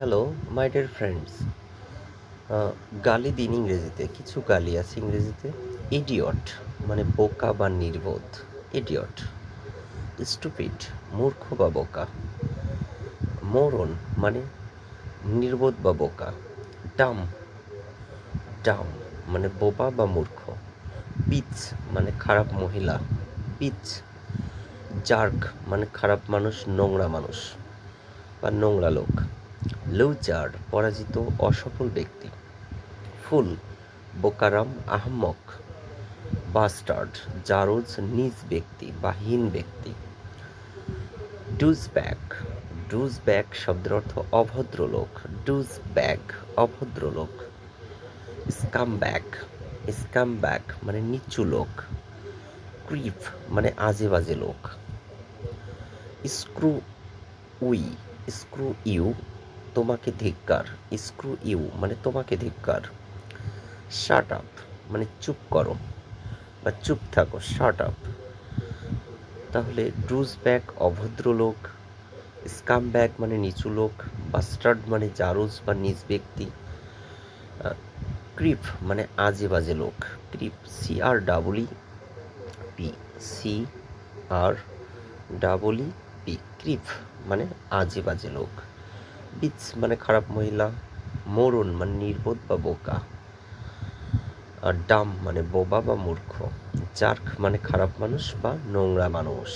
Hello my dear friends গালি দিন ইংরেজিতে, কিছু গালি আছে ইংরেজিতে। ইডিয়ট মানে বোকা বা নির্বোধ। ইডিয়ট স্টুপিড মূর্খ বা বোকা। মোরন মানে নির্বোধ বা বোকা। ডাম ডাম মানে বোবা বা মূর্খ। পিচ মানে খারাপ মহিলা। পিচ জার্ক মানে খারাপ মানুষ, নোংরা মানুষ বা নোংরা লোক। লুজার পরাজিত অসফল ব্যক্তি। ফুল, বোকারাম আহমক, বাস্টার্ড, জারোজ নিজ ব্যক্তি বা হীন ব্যক্তি। ডুজ ব্যাগ ডুজ ব্যাগ শব্দের অর্থ অভদ্র লোক ডুজ ব্যাগ অভদ্র লোক স্কাম ব্যাগ স্কাম ব্যাগ মানে নিচু লোক, ক্রিপ মানে আজে বাজে লোক। স্ক্রু উই, স্ক্রু ইউ তোমাকে ধিক্কার স্ক্রু ইউ মানে তোমাকে ধিক্কার। শার্ট আপ মানে চুপ করো, বা চুপ থাকো শার্ট আপ তাহলে ড্রুজ ব্যাগ অভদ্র লোক স্কাম ব্যাগ মানে নিচু লোক বাস্টার্ড মানে জারুজ বা নিজ ব্যক্তি ক্রিপ মানে আজে বাজে লোক creep C R double E P C R double E P creep মানে আজে বাজে লোক। বিচ মানে খারাপ মহিলা মরুন মানে নির্বোধ বা বোকা, আর ডাম মানে বোবা বা মূর্খ, জার্ক মানে খারাপ মানুষ বা নোংরা মানুষ।